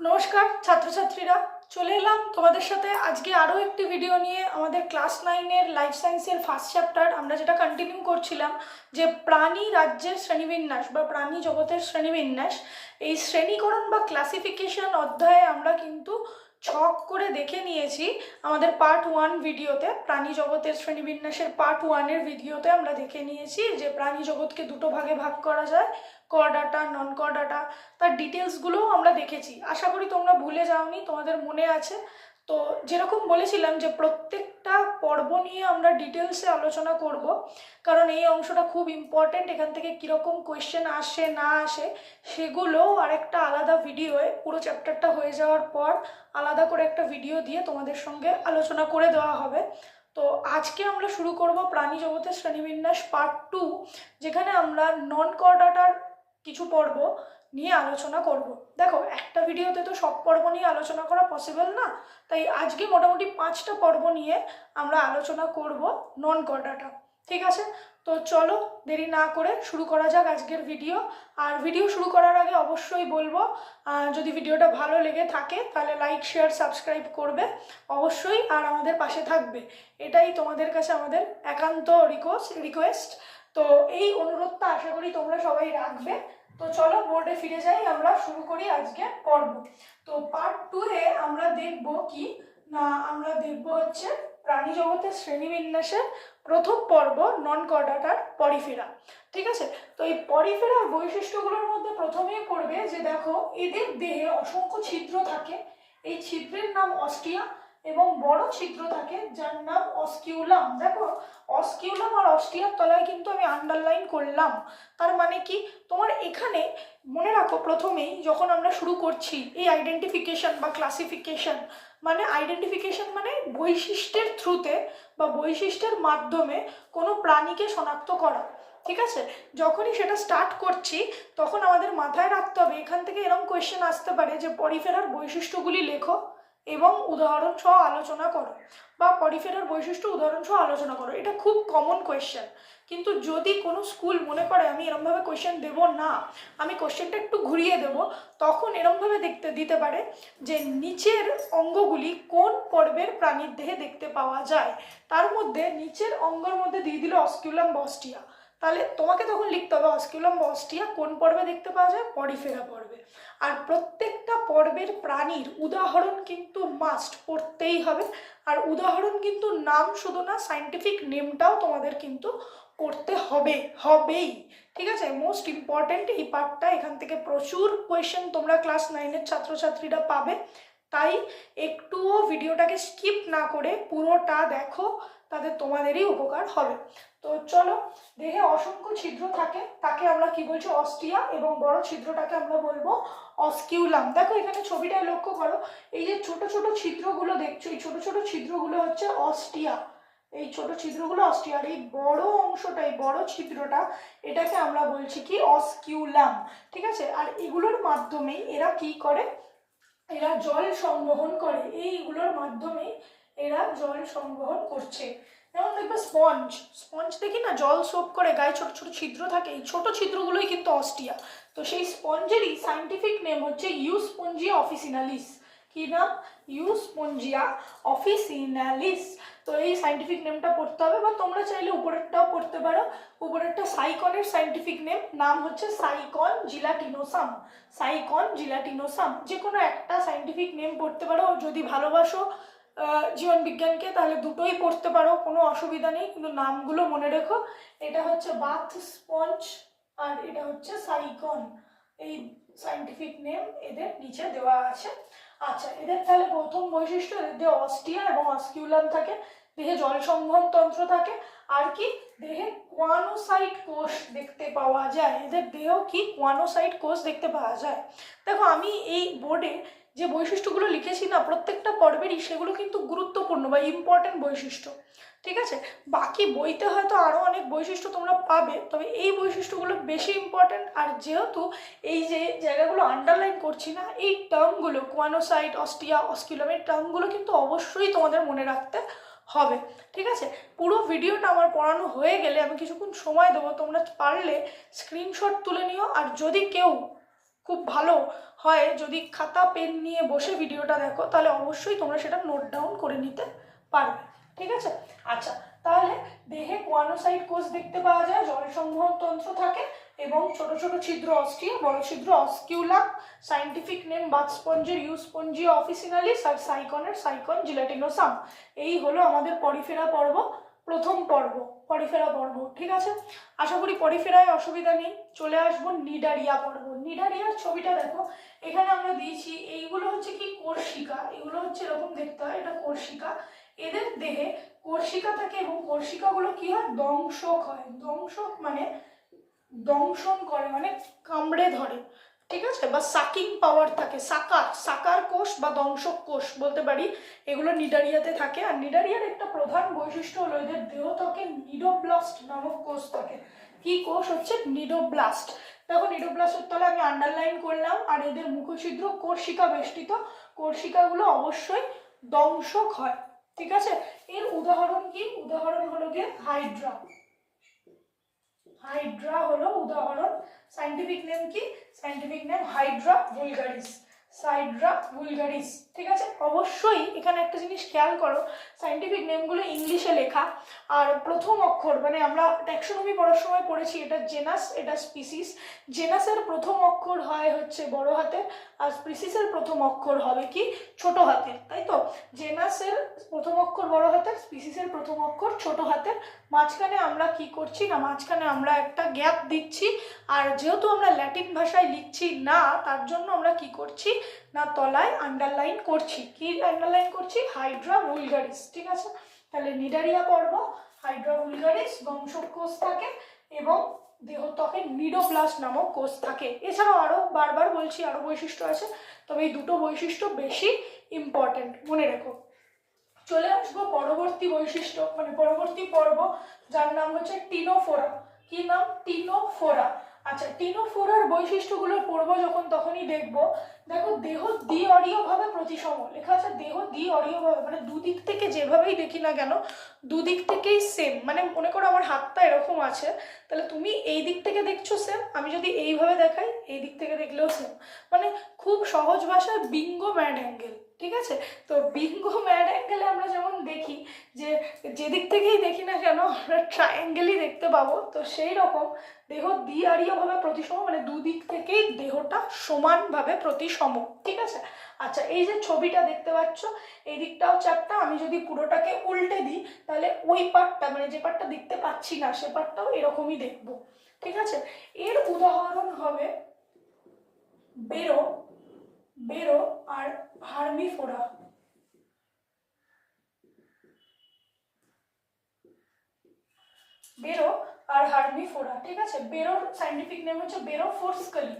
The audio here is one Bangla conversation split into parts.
নমস্কার, ছাত্রছাত্রীরা। চলে এলাম তোমাদের সাথে আজকে আরও একটি ভিডিও নিয়ে। আমাদের ক্লাস নাইনের লাইফ সায়েন্সের ফার্স্ট চ্যাপ্টার আমরা যেটা কন্টিনিউ করছিলাম যে প্রাণী রাজ্যের শ্রেণীবিন্যাস বা প্রাণী জগতের শ্রেণীবিন্যাস। এই শ্রেণীকরণ বা ক্লাসিফিকেশন অধ্যায়ে আমরা কিন্তু ছক করে দেখে নিয়েছি। আমাদের পার্ট ওয়ান ভিডিওতে প্রাণী জগতের শ্রেণীবিন্যাসের পার্ট ওয়ানের ভিডিওতে আমরা দেখে নিয়েছি যে প্রাণী জগৎকে দুটো ভাগে ভাগ করা যায়। করডাটা নন করডাটা তার ডিটেলসগুলোও আমরা দেখেছি। আশা করি তোমরা ভুলে যাওনি, তোমাদের মনে আছে। তো যেরকম বলেছিলাম যে প্রত্যেকটা পর্ব নিয়ে আমরা ডিটেলসে আলোচনা করব, কারণ এই অংশটা খুব ইম্পর্ট্যান্ট এখান থেকে কীরকম কোয়েশ্চেন আসে, না আসে, সেগুলো আরেকটা আলাদা ভিডিওয়ে পুরো চ্যাপ্টারটা হয়ে যাওয়ার পর আলাদা করে একটা ভিডিও দিয়ে তোমাদের সঙ্গে আলোচনা করে দেওয়া হবে। তো আজকে আমরা শুরু করব প্রাণী জগতের শ্রেণীবিন্যাস পার্ট টু যেখানে আমরা নন করডাটার কিছু পর্ব নিয়ে আলোচনা করব। দেখো, একটা ভিডিওতে তো সব পর্ব নিয়ে আলোচনা করা পসিবল না। তাই আজকে মোটামুটি পাঁচটা পর্ব নিয়ে আমরা আলোচনা করব নন কর্ডাটা ঠিক আছে? তো চলো, দেরি না করে শুরু করা যাক আজকের ভিডিও। আর ভিডিও শুরু করার আগে অবশ্যই বলব যদি ভিডিওটা ভালো লেগে থাকে, তাহলে লাইক শেয়ার সাবস্ক্রাইব করবে। অবশ্যই আর আমাদের পাশে থাকবে। এটাই তোমাদের কাছে আমাদের একান্ত রিকোয়েস্ট রিকোয়েস্ট তো এই অনুরোধটা আশা করি তোমরা সবাই রাখবে। তো চলো বোর্ডে ফিরে যাই, আমরা শুরু করি আজকে পর্ব। তো পার্ট টু এ আমরা দেখব কি? না, আমরা দেখব হচ্ছে প্রাণী জগতের শ্রেণীবিন্যাসের প্রথম পর্ব নন কর্ডাটার পরিফেরা ঠিক আছে? তো এই পরিফেরার বৈশিষ্ট্যগুলোর মধ্যে প্রথমেই পড়বে যে দেখো, এদের দেহে অসংখ্য ছিদ্র থাকে। এই ছিদ্রের নাম অস্টিয়া। এবং বড় ছিদ্র থাকে, যার নাম অস্কিউলাম। দেখো, অস্কিউলাম আর অস্টিয়ার তলায় কিন্তু আমি আন্ডারলাইন করলাম। তার মানে কি? তোমার এখানে মনে রাখো প্রথমেই যখন আমরা শুরু করছি এই আইডেন্টিফিকেশন বা ক্লাসিফিকেশন মানে আইডেন্টিফিকেশন মানে বৈশিষ্ট্যের থ্রুতে বা বৈশিষ্ট্যের মাধ্যমে কোনো প্রাণীকে শনাক্ত করা। ঠিক আছে? যখনই সেটা স্টার্ট করছি, তখন আমাদের মাথায় রাখতে হবে, এখান থেকে এরকম কোয়েশ্চেন আসতে পারে যে পরিফেরার বৈশিষ্ট্যগুলি লেখো। এবং উদাহরণ সহ আলোচনা করো বা পরিফেরার বৈশিষ্ট্য উদাহরণ সহ আলোচনা করো। এটা খুব কমন কোয়েশ্চেন কিন্তু যদি কোনো স্কুল মনে করে আমি এরমভাবে কোয়েশ্চেন দেবো না, আমি কোশ্চেনটা একটু ঘুরিয়ে দেবো, তখন এরমভাবে দেখতে, দিতে পারে যে নিচের অঙ্গগুলি কোন পর্বের প্রাণীর দেহে দেখতে পাওয়া যায়? তার মধ্যে নিচের অঙ্গের মধ্যে দিয়ে দিল অস্কিউলাম বস্টিয়া। তাহলে তোমাকে তখন লিখতে হবে অস্কিউলাম বস্টিয়া, কোন পর্বে দেখতে পাওয়া যায়? পরিফেরা পর্বে। আর প্রত্যেকটা পর্বের প্রাণীর উদাহরণ কিন্তু মাস্ট পড়তেই হবে। আর উদাহরণ কিন্তু নাম শুধু না সাইন্টিফিক নেমটাও তোমাদের কিন্তু করতে হবে, হবেই। ঠিক আছে? মোস্ট ইম্পর্ট্যান্ট এই পার্টটা এখান থেকে প্রচুর কোয়েশ্চেন তোমরা ক্লাস নাইনের ছাত্রছাত্রীরা পাবে। তাই একটুও ভিডিওটাকে স্কিপ না করে পুরোটা দেখো তাদের তোমাদেরই উপকার হবে। তো চলো, দেহে অসংখ্য ছিদ্র থাকে, তাকে আমরা কি বলছি, অস্টিয়া, এবং বড় ছিদ্রটাকে আমরা বলব অস্কিউলাম। দেখো, এখানে ছবিটায় লক্ষ্য করো, এই যে ছোট ছোট ছিদ্রগুলো দেখছ, এই ছোট ছোট ছিদ্রগুলো হচ্ছে অস্টিয়া। এই ছোট ছিদ্রগুলো অস্টিয়া এই বড় অংশটা, এই বড় ছিদ্রটা, এটাকে আমরা বলছি কি, অস্কিউলাম। ঠিক আছে? আর এগুলোর মাধ্যমেই এরা কি করে? এরা জল সংবহন করে। এইগুলোর মাধ্যমেই এরা জল সংবহন করছে। যেমন দেখবে স্পঞ্জ স্পঞ্জ দেখি না জল সোপ করে গায়ে ছোট ছোট ছিদ্র থাকে, এই ছোট ছিদ্রগুলোই কিন্তু অস্টিয়া। তো সেই স্পঞ্জেরই সাইন্টিফিক নেম হচ্ছে ইউস্পঞ্জিয়া অফিসিনালিস। কি নাম? ইউস্পঞ্জিয়া অফিসিনালিস। তো এই সাইন্টিফিক নেমটা পড়তে হবে, বা তোমরা চাইলে উপরেরটাও পড়তে পারো। উপরেরটা সাইকনের সাইন্টিফিক নেম নাম হচ্ছে সাইকন জিলাটিনোসাম। সাইকন জিলাটিনোসাম যে কোনো একটা সাইন্টিফিক নেম পড়তে পারো, যদি ভালোবাসো। জীবন বিজ্ঞানকে, তাহলে দুটোই পড়তে পারো, কোনো অসুবিধা নেই। কিন্তু নামগুলো মনে রেখো। এটা হচ্ছে বাথ স্পঞ্জ আর এটা হচ্ছে সাইকন। এই সাইন্টিফিক নেম এদের নিচে দেওয়া আছে। আচ্ছা এদের তাহলে প্রথম বৈশিষ্ট্য, এদের দেহে অস্টিয়া এবং অস্কিউলাম থাকে, দেহে জল সংবহন তন্ত্র থাকে, আর কি? দেহে কোয়ানোসাইট কোষ দেখতে পাওয়া যায়। এদের দেহ কি কোয়ানোসাইট কোষ দেখতে পাওয়া যায়? দেখো, আমি এই বোর্ডে যে বৈশিষ্ট্যগুলো লিখেছি না, প্রত্যেকটা পর্বেরই সেগুলো কিন্তু গুরুত্বপূর্ণ বা ইম্পর্টেন্ট বৈশিষ্ট্য, ঠিক আছে? বাকি বইতে হয়তো আরও অনেক বৈশিষ্ট্য তোমরা পাবে, তবে এই বৈশিষ্ট্যগুলো বেশি ইম্পর্টেন্ট আর যেহেতু এই যে জায়গাগুলো আন্ডারলাইন করছি না, এই টার্মগুলো কোয়ানোসাইট, অস্টিয়া অস্কিউলাম এই টার্মগুলো কিন্তু অবশ্যই তোমাদের মনে রাখতে হবে, ঠিক আছে? পুরো ভিডিওটা আমার পড়ানো হয়ে গেলে আমি কিছুক্ষণ সময় দেবো, তোমরা পারলে স্ক্রিনশট তুলে নিও, আর যদি কেউ খুব ভালো হয়। যদি খাতা, পেন নিয়ে বসে ভিডিওটা দেখো, তাহলে অবশ্যই তোমরা সেটা নোট ডাউন করে নিতে পারবে। ঠিক আছে? আচ্ছা তাহলে দেহে কোয়ানোসাইট কোষ দেখতে পাওয়া যায়, জল সংবহন তন্ত্র থাকে এবং ছোট ছোট ছিদ্র অস্ট্রিয়া বড় ছিদ্র অস্কিউলাম সাইন্টিফিক নেম বাথস্পঞ্জের ইউস্পঞ্জি অফিসিনালিস আর সাইকনের সাইকন জিলাটিনোসাম এই হলো আমাদের পরিফেরা পর্ব, প্রথম পর্ব। পরিফেরা পর্ব ঠিক আছে? আশা করি পরিফেরায় অসুবিধা নেই, চলে আসব নিডারিয়া পর্ব নিডারিয়ার ছবিটা দেখো, এখানে আমরা দিয়েছি, এইগুলো হচ্ছে কি কোর্শিকা, এগুলো হচ্ছে এরকম দেখতে হয়, এটা কোর্শিকা। এদের দেহে কোর্শিকা থাকে এবং কোর্শিকাগুলো কি হয়? দংশক হয়। দংশক মানে দংশন করে মানে কামড়ে ধরে। ঠিক আছে? বা সাকিং পাওয়ার থাকে সাকার সাকার কোষ বা দংশক কোষ বলতে পারি। এগুলো নিডারিয়াতে থাকে। আর নিডারিয়ার একটা প্রধান বৈশিষ্ট্য হলো এদের দেহ দেহত্বকে নিডোব্লাস্ট নামক কোষ থাকে। কি কোষ হচ্ছে? নিডোব্লাস্ট। দেখো, নিডোব্লাস্টের তলে আমি আন্ডারলাইন করলাম। আর এদের মুখছিদ্র কোর্শিকা বেষ্টিত। কোর্শিকাগুলো অবশ্যই দংশক হয়। ঠিক আছে? এর উদাহরণ কি? উদাহরণ হলো গিয়ে হাইড্রা হাইড্রা হলো উদাহরণ। সাইন্টিফিক নেম কি? Scientific name hydra vulgaris hydra vulgaris ঠিক আছে? অবশ্যই এখানে একটা জিনিস খেয়াল করো সাইন্টিফিক নেমগুলো ইংলিশে লেখা। আর প্রথম অক্ষর মানে আমরা ট্যাক্সোনমি পড়ার সময় পড়েছি, এটা জেনাস এটা স্পিসিস জেনাসের প্রথম অক্ষর হয় হচ্ছে বড় হাতের আর স্পিসিসের প্রথম অক্ষর হবে কি? ছোট হাতের তাই তো? জেনাসের প্রথম অক্ষর বড় হাতের, স্পিসিসের প্রথম অক্ষর ছোট হাতের। মাঝখানে আমরা কি করছি না, মাঝখানে আমরা একটা গ্যাপ দিচ্ছি। আর যেহেতু আমরা ল্যাটিন ভাষায় লিখছি না, তার জন্য আমরা কি করছি না, তলায় আন্ডারলাইন করছি। কি আন্ডারলাইন করছি? হাইড্রা ভুলগারিস, ঠিক আছে? তাহলে নিডারিয়া পর্ব, হাইড্রা ভুলগারিস বংশকোষ থাকে এবং দেহত্বকে নিডোপ্লাস্ট নামক কোষ থাকে। এছাড়াও আরও বারবার বলছি আরও বৈশিষ্ট্য আছে, তবে এই দুটো বৈশিষ্ট্য বেশি ইম্পর্ট্যান্ট মনে রেখো। চলে আসব পরবর্তী বৈশিষ্ট্য মানে পরবর্তী পর্ব, যার নাম হচ্ছে টিনোফোরা। কি নাম? টিনোফোরা। আচ্ছা টিনোফোরার বৈশিষ্ট্যগুলো পড়ব যখন তখনই দেখব। দেখো, দেহ দ্বি অরীয় ভাবে প্রতিসম। লেখা আছে দেহ দ্বি অরীয় ভাবে মানে দুদিক থেকে যেভাবেই দেখি না কেন, দুদিক থেকেই সেম মানে মনে করো আমার হাতটা এরকম আছে, তাহলে তুমি এই দিক থেকে দেখছ সেম আমি যদি এইভাবে দেখাই, এই দিক থেকে দেখলেও সেম মানে খুব সহজ ভাষায় বিঙ্গো ম্যাড অ্যাঙ্গেল ঠিক আছে? তো বিঙ্গো ম্যাড অ্যাঙ্গেলে আমরা যেমন দেখি যে যেদিক থেকেই দেখি না কেন, আমরা ট্রায়াঙ্গেলই দেখতে পাবো। তো সেই রকম দেহ দ্বিআরীয়ভাবে প্রতিসম মানে দুদিক থেকেই দেহটা সমানভাবে প্রতিসম। ঠিক আছে? আচ্ছা এই যে ছবিটা দেখতে পাচ্ছ, এই দিকটাও চারটা আমি যদি পুরোটাকে উল্টে দিই, তাহলে ওই পার্টটা মানে যে পার্টটা দেখতে পাচ্ছি না, সে পার্টটাও এরকমই দেখব। ঠিক আছে? এর উদাহরণ হবে বেরো বেরো আর হার্মিফোরা বেরো আর হার্মিফোরা ঠিক আছে? বেরোর সাইন্টিফিক নেম হচ্ছে বেরো ফোর্সকালি।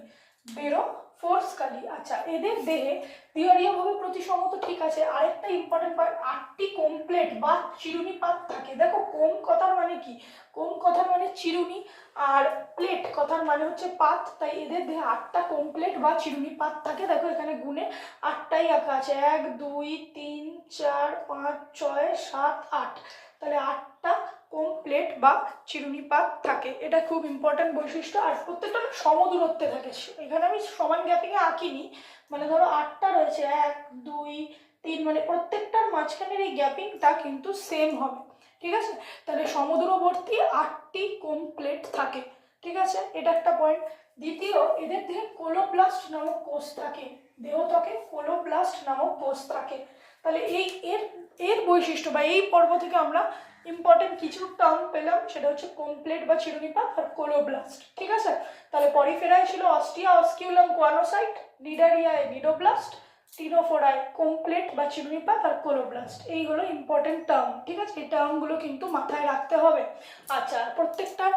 বেরো ফোর্সকালি। আচ্ছা এদের দেহে দিয়ারিয়াভাবে প্রতিসম তো ঠিক আছে, আরেকটা ইম্পর্টেন্ট পয়েন্ট আটটি কমপ্লেট বা চিরুনি পাত থাকে। দেখো কোম কথার মানে কি? কোম কথার মানে চিরুনি আর প্লেট কথার মানে হচ্ছে পাত। তাই এদের দেহে আটটা কমপ্লেট বা চিরুনি পাত থাকে। দেখো, এখানে গুণে আটটাই আঁকা আছে। এক, দুই, তিন, চার, পাঁচ, ছয়, সাত, আট। তাহলে আটটা কমপ্লেট বা চিরুনি পাত থাকে। এটা খুব ইম্পর্ট্যান্ট বৈশিষ্ট্য। আর প্রত্যেকটা সমদূরত্বে থাকে। এখানে আমি সমান গ্যাপিংয়ে আঁকিনি। মানে ধরো আটটা রয়েছে। এক, দুই, তিন মানে প্রত্যেকটার মাঝখানের এই গ্যাপিংটা কিন্তু সেম হবে। ঠিক আছে? তাহলে সমদূরবর্তী আটটি কমপ্লেট থাকে। ঠিক আছে? এটা একটা পয়েন্ট দ্বিতীয়, এদের দেহে কোলোপ্লাস্ট নামক কোষ থাকে। দেহত্বকে কোলোপ্লাস্ট নামক কোষ থাকে। তাহলে এই এর এর বৈশিষ্ট্য বা এই পর্ব থেকে আমরা ইম্পর্টেন্ট কিছু টার্ম পেলাম, সেটা হচ্ছে কমপ্লেট বা চিরুনিপাত আর কোলোব্লাস্ট ঠিক আছে? তাহলে পরিফেরায় ছিল অস্টিয়া অস্কিউলাম কোয়ানোসাইট নিডারিয়ায় নিডোব্লাস্ট টিনোফোরায় কমপ্লেট বা চিরুনিপাত আর কোলোব্লাস্ট এই হলো ইম্পর্টেন্ট টার্ম ঠিক আছে? এই টার্মগুলো কিন্তু মাথায় রাখতে হবে। আচ্ছা প্রত্যেকটার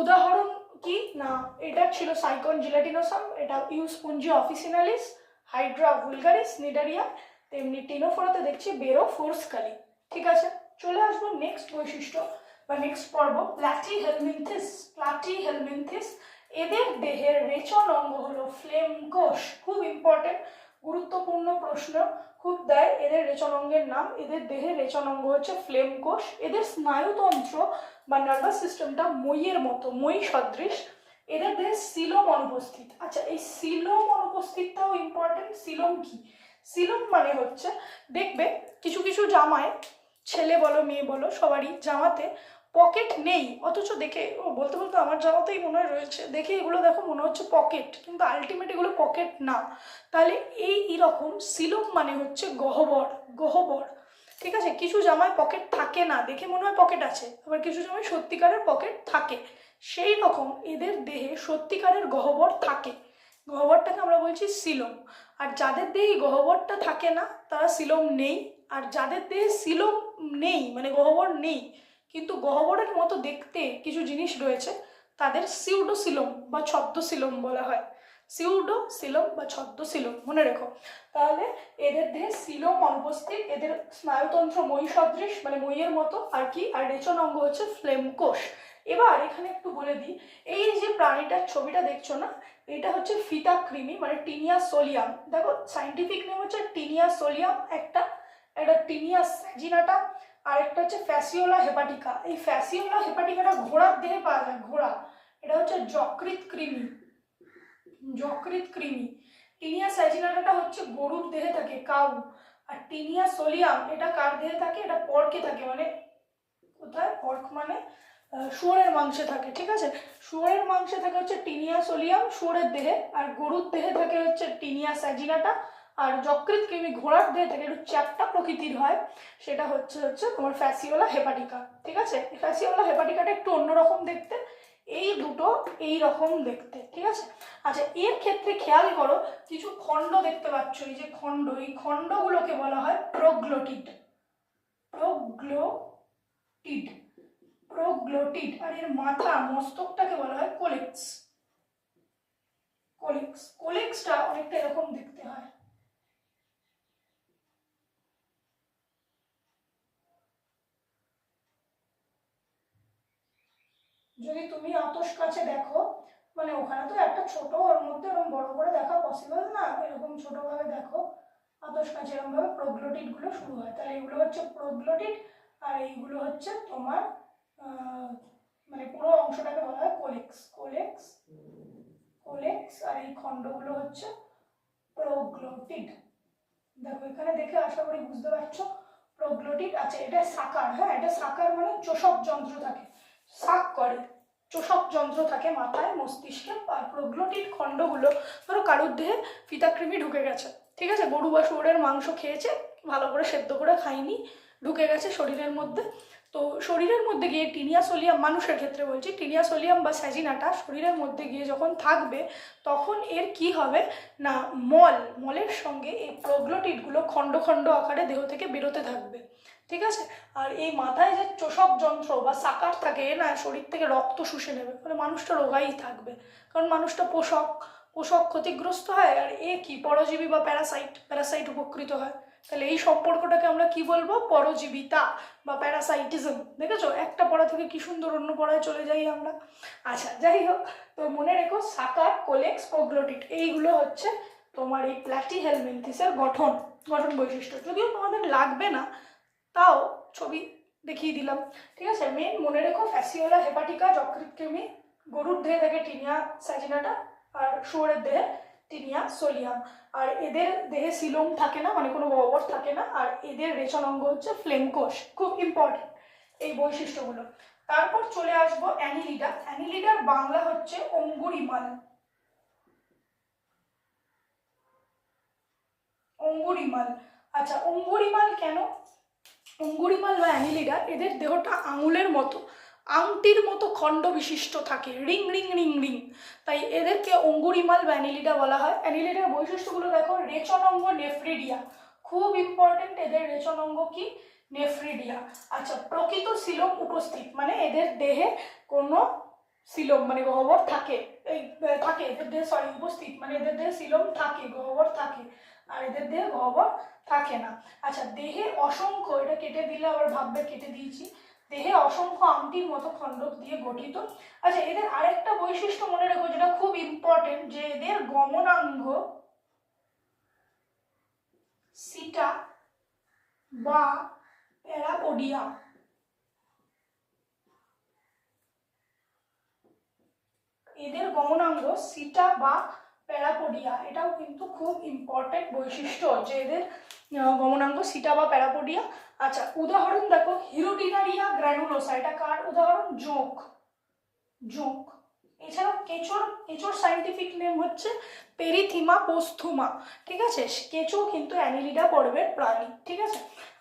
উদাহরণ কি? না, এটা ছিল সাইকন জিলাটিনোসাম এটা Euspongia officinalis Hydra vulgaris Cnidaria তেমনি টিনোফোরাতে দেখছি বেরো ফোর্সকালি ঠিক আছে? চলে আসব নেক্সট বৈশিষ্ট্য বা নেক্সট পর্ব প্ল্যাটি হেলমিনথিস প্ল্যাটি হেলমিনথিস এদের দেহের রেচন অঙ্গ হলো ফ্লেম কোষ। খুব ইম্পর্টেন্ট গুরুত্বপূর্ণ প্রশ্ন, খুব দেয়। এদের রেচন অঙ্গের নাম, এদের দেহের রেচন অঙ্গ হচ্ছে ফ্লেম কোষ। এদের স্নায়ুতন্ত্র বা নার্ভাস সিস্টেমটা মইয়ের মতো, মই সদৃশ। এদের দেহে সিলোম অনুপস্থিত। আচ্ছা এই সিলোম অনুপস্থিতটাও ইম্পর্টেন্ট সিলোম কি? সিলোম মানে হচ্ছে, দেখবে, কিছু কিছু জামায় ছেলে বলো, মেয়ে বলো, সবারই জামাতে পকেট নেই। অথচ দেখে, ও বলতে বলতে আমার জামাতেই মনে হয় রয়েছে। দেখে এগুলো দেখো, মনে হচ্ছে পকেট কিন্তু আলটিমেট এগুলো পকেট না। তাহলে এই এরকম সিলোম মানে হচ্ছে গহ্বর গহ্বর। ঠিক আছে? কিছু জামায় পকেট থাকে না। দেখে মনে হয় পকেট আছে। আবার কিছু জামায় সত্যিকারের পকেট থাকে। সেই রকম এদের দেহে সত্যিকারের গহ্বর থাকে। গহ্বরটাকে আমরা বলছি সিলোম আর যাদের দেহে গহ্বরটা থাকে না, তারা সিলোম নেই। আর যাদের দেহে সিলোম নেই মানে গহ্বর নেই। কিন্তু গহ্বরের মতো দেখতে কিছু জিনিস রয়েছে, তাদের সিউডো সিলোম বা ছদ্ম সিলোম বলা হয়। সিউডো সিলোম বা ছদ্ম সিলোম মনে রেখো। তাহলে এদের দেহে সিলোম অনুপস্থিত, এদের স্নায়ুতন্ত্র মই সদৃশ মানে মইয়ের মতো আর কি, আর রেচন অঙ্গ হচ্ছে ফ্লেম কোষ এবার এখানে একটু বলে দিই, এই যে প্রাণীটার ছবিটা দেখছ না, এটা হচ্ছে ফিতা কৃমি মানে টিনিয়া সোলিয়াম। দেখো সাইন্টিফিক নেম হচ্ছে টিনিয়া সোলিয়াম, একটা একটা টিনিয়া স্যাজিনাটা আর একটা হচ্ছে ফ্যাসিওলা হেপাটিকা এই ফ্যাসিওলা হেপাটিকাটা ঘোড়ার দেহে পাওয়া যায়, ঘোড়া। এটা হচ্ছে যকৃত কৃমি। যকৃত কৃমি। টিনিয়া স্যাজিনাটাটা হচ্ছে গরুর দেহে থাকে, কাউ। আর টিনিয়া সোলিয়াম, এটা কার দেহে থাকে? এটা পর্কে থাকে মানে কোথায়? পর্ক মানে শুয়োরের মাংসে থাকে, ঠিক আছে? শুয়োরের মাংসে থাকে হচ্ছে টিনিয়া সোলিয়াম, শুয়োরের দেহে। আর গরুর দেহে থাকে হচ্ছে টিনিয়া স্যাজিনাটা আর যকৃত কৃমি ঘোড়ার দেহে থাকে একটু চ্যাপ্টা প্রকৃতির হয়, সেটা হচ্ছে হচ্ছে তোমার ফ্যাসিওলা হেপাটিকা ঠিক আছে? ফ্যাসিওলা হেপাটিকাটা একটু অন্যরকম দেখতে, এই দুটো এই রকম দেখতে, ঠিক আছে? আচ্ছা এর ক্ষেত্রে খেয়াল করো, কিছু খণ্ড দেখতে পাচ্ছ, এই যে খণ্ড, এই খণ্ডগুলোকে বলা হয় প্রোগ্লোটিড প্রোগ্লোটিড প্রোগ্লোটিড, আর এর মাথা, মস্তকটাকে বলা হয় কোলেক্স কোলেক্স, কোলেক্সটা অনেকটা এরকম দেখতে হয় যদি তুমি আতস কাছে দেখো মানে ওখানে তো একটা ছোট, ওর মধ্যে এরকম বড় করে দেখা পসিবল না? এরকম ছোটভাবে দেখো আতস কাছে এরকম ভাবে প্রোগ্লোটিডগুলো শুরু হয়। তাহলে এগুলো হচ্ছে প্রোগ্লোটিড, আর এইগুলো হচ্ছে তোমার মানে পুরো অংশটাকে বলা হয় কোলেক্স। কোলেক্স কোলেক্স, আর এই খণ্ডগুলো হচ্ছে প্রোগ্লোটিড। দেখো, এখানে দেখে আশা করি বুঝতে পারছ, প্রোগ্লোটিড আছে এটা সাকার হ্যাঁ এটা সাকার মানে চোষক যন্ত্র থাকে। সাক করে। চোষক যন্ত্র থাকে মাথায়, মস্তিষ্কে, আর খণ্ডগুলো ধরো কারুর দেহে ফিতাকৃমি ঢুকে গেছে, ঠিক আছে? গরু বা শুয়োরের মাংস খেয়েছে, ভালো করে সেদ্ধ করে খায়নি, ঢুকে গেছে শরীরের মধ্যে। তো শরীরের মধ্যে গিয়ে টিনিয়া সোলিয়াম, মানুষের ক্ষেত্রে বলছি, টিনিয়া সোলিয়াম বা স্যাজিনাটা শরীরের মধ্যে গিয়ে যখন থাকবে, তখন এর কি হবে? না, মল, মলের সঙ্গে এই প্রোগ্লোটিডগুলো খণ্ড খণ্ড আকারে দেহ থেকে বেরোতে থাকবে। ঠিক আছে? আর এই মাথায় যে চোষক যন্ত্র বা সাকার থাকে না শরীর থেকে রক্ত শুষে নেবে মানে মানুষটা রোগাই থাকবে। কারণ মানুষটা পোষক পোষক ক্ষতিগ্রস্ত হয়, আর এ কি? পরজীবী বা প্যারাসাইট প্যারাসাইট উপকৃত হয়। তাহলে এই সম্পর্কটাকে আমরা কি বলব? পরজীবিতা বা প্যারাসাইটিজম দেখেছ? একটা পড়া থেকে কি সুন্দর অন্য পড়ায় চলে যাই আমরা। আচ্ছা যাই হোক, তো মনে রেখো, সাকার, কোলেক্স প্রোগ্লোটিড এইগুলো হচ্ছে তোমার এই প্ল্যাটি হেলমেন্থিসের গঠন গঠন বৈশিষ্ট্য। যদিও তোমাদের লাগবে না তাও ছবি দেখিয়ে দিলাম। ঠিক আছে মেন মনে রেখো ফ্যাসিওলা হেপাটিকা যকৃত কৃমি গরুর দেহে থাকে টিনিয়া স্যাজিনাটা আর শুয়োরের দেহে টিনিয়া সোলিয়াম আর এদের দেহে সিলোম থাকে না মানে কোনো গহ্বর থাকে না, আর এদের রেচন অঙ্গ হচ্ছে ফ্লেম কোষ খুব ইম্পর্টেন্ট এই বৈশিষ্ট্যগুলো। তারপর চলে আসব অ্যানিলিডা অ্যানিলিডার বাংলা হচ্ছে অঙ্গুরিমাল। অঙ্গুরিমাল। আচ্ছা অঙ্গুরিমাল কেন অঙ্গুরিমাল বা অ্যানিলিডা এদের দেহটা আঙুলের মতো, আংটির মতো খণ্ড বিশিষ্ট থাকে, রিং রিং রিং রিং। তাই এদেরকে অঙ্গুরিমাল বা অ্যানিলিডা বলা হয়। অ্যানিলিডার বৈশিষ্ট্যগুলো দেখো রেচন অঙ্গ নেফ্রিডিয়া। খুব ইম্পর্টেন্ট এদের রেচন অঙ্গ কি? নেফ্রিডিয়া। আচ্ছা প্রকৃত সিলোম উপস্থিত মানে এদের দেহে কোনো সিলোম মানে গহ্বর থাকে, এই, থাকে, এদের দেহে সরি উপস্থিত মানে এদের দেহে সিলোম থাকে, গহ্বর থাকে। আর এদের দেহে গহ্বর থাকে না। আচ্ছা দেহে অসংখ্য, এটা কেটে দিলে আবার ভাববে কেটে দিয়েছি। দেহে অসংখ্য আংটির মতো খণ্ডক দিয়ে গঠিত। আচ্ছা এদের আরেকটা বৈশিষ্ট্য মনে রেখো যেটা খুব ইম্পর্টেন্ট যে এদের গমনাঙ্গ সিটা বা প্যারাপোডিয়া। এদের গমনাঙ্গ সিটা বা প্যারাপোডিয়া, এটাও কিন্তু খুব ইম্পর্টেন্ট বৈশিষ্ট্য যে এদের গমনাঙ্গ সিটা বা প্যারাপোডিয়া। আচ্ছা উদাহরণ দেখো, হিরোডিনারিয়া গ্র্যানুলোসা এটা কার? উদাহরণ, জোঁক। জোঁক। এছাড়াও কেঁচোর কেঁচোর সাইন্টিফিক নেম হচ্ছে পেরিথিমা পোস্থুমা। ঠিক আছে? কেঁচো কিন্তু অ্যানিলিডা পর্বের প্রাণী। ঠিক আছে?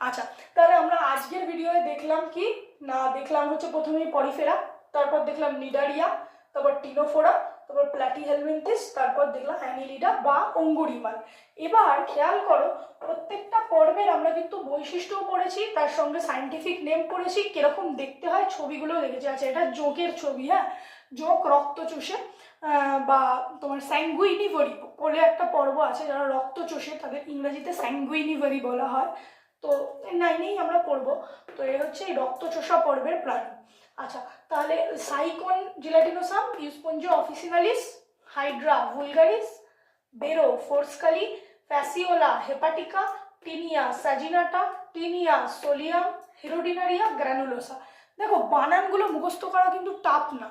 আচ্ছা তাহলে আমরা আজকের ভিডিওয়ে দেখলাম কি? না, দেখলাম হচ্ছে প্রথমেই পরিফেরা, তারপর দেখলাম নিডারিয়া, তারপর টিনোফোরা তারপর প্ল্যাটিহেলমিন্থিস তারপর দেখলাম অ্যানিলিডা বা অঙ্গুরিমাল এবার খেয়াল করো, প্রত্যেকটা পর্বের আমরা কিন্তু বৈশিষ্ট্যও পড়েছি, তার সঙ্গে সাইন্টিফিক নেম পড়েছি, কীরকম দেখতে হয় ছবিগুলো দেখেছি। আচ্ছা এটা জোকের ছবি হ্যাঁ? জোক রক্ত চুষে বা তোমার স্যাঙ্গুইনিভারি বলে একটা পর্ব আছে, যারা রক্ত চষে তাদের ইংরেজিতে স্যাঙ্গুইনিভারি বলা হয়। তো নাইনেই আমরা পড়ব তো এ হচ্ছে এই রক্ত চোষা পর্বের প্রাণী। আচ্ছা তাহলে সাইকন জিলাটিনোসাম, ইউসপঞ্জো অফিসিনালিস, হাইড্রা ভুলগারিস, বেরো ফোর্সকালি, ফ্যাসিওলা হেপাটিকা, টিনিয়া সাজিনাটা, টিনিয়া সোলিয়াম, হিরোডিনারিয়া গ্র্যানুলোসা দেখো, বানানগুলো মুখস্থ করা কিন্তু টাফ না।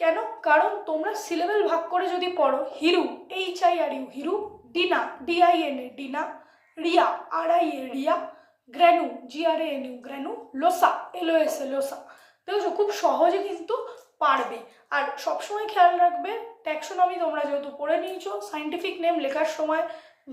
কেন? কারণ তোমরা সিলেবেল ভাগ করে যদি পড়ো, hiru H I R U hiru, dina D I N A dina, ria R I A ria granu G R N granu, losa L O S A losa. দেখেছ খুব সহজে কিন্তু পারবে। আর সবসময় খেয়াল রাখবে ট্যাক্সোনমি তোমরা যেহেতু পড়ে নিয়েছো সাইন্টিফিক নেম লেখার সময়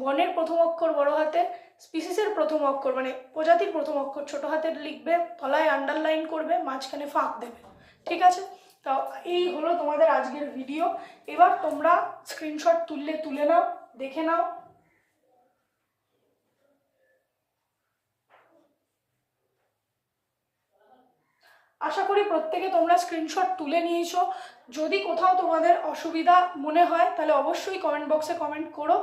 গণের প্রথম অক্ষর বড় হাতে স্পিসিসের প্রথম অক্ষর মানে প্রজাতির প্রথম অক্ষর ছোট হাতের লিখবে, তলায় আন্ডারলাইন করবে, মাঝখানে ফাঁক দেবে। ঠিক আছে? তো এই হলো তোমাদের আজকের ভিডিও এবার তোমরা স্ক্রিনশট তুললে, তুলে নাও, দেখে নাও। আশা করি প্রত্যেকে তোমরা স্ক্রিনশট তুলে নিয়েছো। যদি কোথাও তোমাদের অসুবিধা মনে হয়, তাহলে অবশ্যই কমেন্ট বক্সে কমেন্ট করো।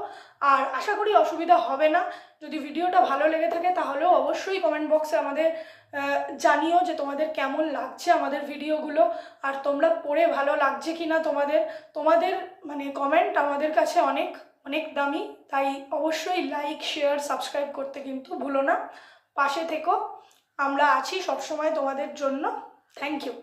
আর আশা করি অসুবিধা হবে না। যদি ভিডিওটা ভালো লেগে থাকে, তাহলেও অবশ্যই কমেন্ট বক্সে আমাদের জানিও যে তোমাদের কেমন লাগছে আমাদের ভিডিওগুলো। আর তোমরা পড়ে ভালো লাগছে কি না তোমাদের তোমাদের মানে কমেন্ট আমাদের কাছে অনেক অনেক দামি। তাই অবশ্যই লাইক শেয়ার সাবস্ক্রাইব করতে কিন্তু ভুলো না। পাশে থেকো। আমরা আছি সবসময় তোমাদের জন্য। Thank you